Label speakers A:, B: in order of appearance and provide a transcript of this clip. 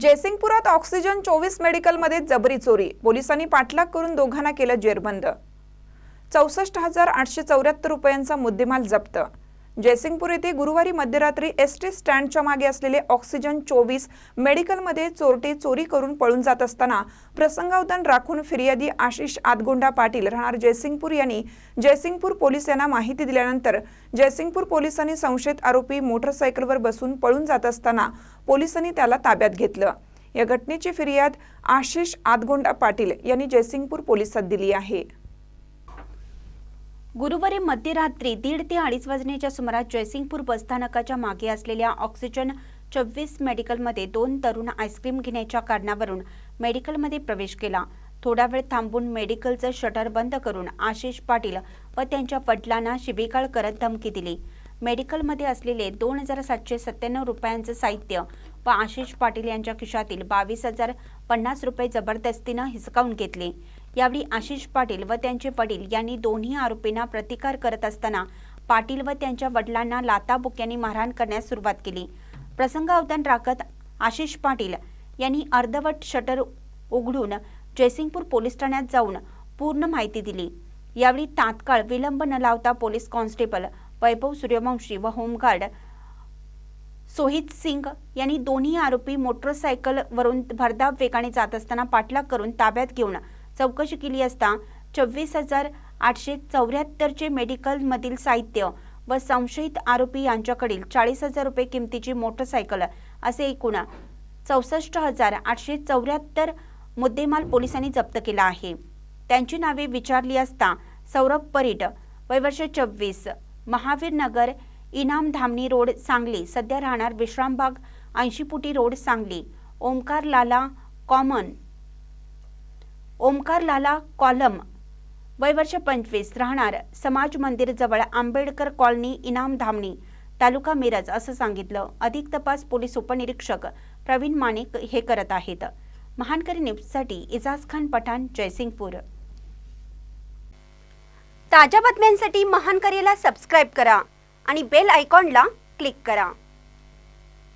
A: जयसिंगपुरात oxygen चोवीस मेडिकलमध्ये जबरी चोरी. पोलिसांनी पाठलाग करून दोघांना केलं जेरबंद. चौसष्ट हजार आठशे चौऱ्याहत्तर रुपयांचा मुद्देमाल जप्त. जयसिंगपूर येथे गुरुवारी मध्यरात्री एस टी स्टँडच्या मागे असलेले ऑक्सिजन चोवीस मेडिकलमध्ये चोरटे चोरी करून पळून जात असताना प्रसंगावधान राखून फिर्यादी आशिष आदगोंडा पाटील राहणार जयसिंगपूर यांनी जयसिंगपूर पोलीस यांना माहिती दिल्यानंतर जयसिंगपूर पोलिसांनी संशयित आरोपी मोटरसायकलवर बसून पळून जात असताना पोलिसांनी त्याला ताब्यात घेतलं. या घटनेची फिर्याद आशिष आदगोंडा पाटील यांनी जयसिंगपूर पोलिसात दिली आहे.
B: गुरुवारी मध्यरात्री दीड ते अडीच वाजण्याच्या सुमारास जयसिंगपूर बसस्थानकाच्या मागे असलेल्या ऑक्सिजन चव्वीस मेडिकलमध्ये दोन तरुण आईस्क्रीम घेण्याच्या कारणावरून मेडिकलमध्ये प्रवेश केला. थोडा वेळ थांबून मेडिकलचं शटर बंद करून आशिष पाटील व त्यांच्या वडिलांना शिबिकाळ करत धमकी दिली. मेडिकलमध्ये असलेले दोन हजार सातशे सत्त्याण्णव रुपयांचं साहित्य व आशिष पाटील यांच्या खिशातील बावीस हजार पन्नास रुपये जबरदस्तीनं हिसकावून घेतले. यावेळी आशिष पाटील व त्यांचे वडील यांनी दोन्ही आरोपींना प्रतिकार करत असताना पाटील व त्यांच्या वडिलांना लाताबुक्यांनी मारहाण करण्यास सुरुवात केली. प्रसंगावधान राखत आशिष पाटील यांनी अर्धवट शटर उघडून जयसिंगपूर पोलीस ठाण्यात जाऊन पूर्ण माहिती दिली. यावेळी तात्काळ विलंब न लावता पोलीस कॉन्स्टेबल वैभव सूर्यवंशी व होमगार्ड सोहित सिंग यांनी दोन्ही आरोपी मोटरसायकलवरून भरधाव वेगाने जात असताना पाठलाग करून ताब्यात घेऊन चौकशी केली असता चोवीस हजार आठशे चौऱ्याहत्तरचे मेडिकलमधील साहित्य व संशयित आरोपी यांच्याकडील चाळीस हजार रुपये किमतीची मोटरसायकल असे एकूण चौसष्ट हजार आठशे चौऱ्याहत्तर मुद्देमाल पोलिसांनी जप्त केला आहे. त्यांची नावे विचारली असता सौरभ परीट वयवर्ष चोवीस महावीर नगर इनाम धामणी रोड सांगली सध्या राहणार विश्रामबाग ऐंशीपुटी रोड सांगली ओमकार लाला कॉमन ओमकार लाला कॉलम वयवर्ष पंचवीस. राहणार समाज मंदिर जवळ आंबेडकर कॉलनी इनाम धामणी तालुका मिरज असं सांगितलं. अधिक तपास पोलीस उपनिरीक्षक प्रवीण माणिक हे करत आहेत. महानकरी न्यूजसाठी इजाज खान पठाण जयसिंगपूर.
C: ताज्या बातम्यांसाठी महानकरीला सबस्क्राईब करा आणि बेल आयकॉनला क्लिक करा.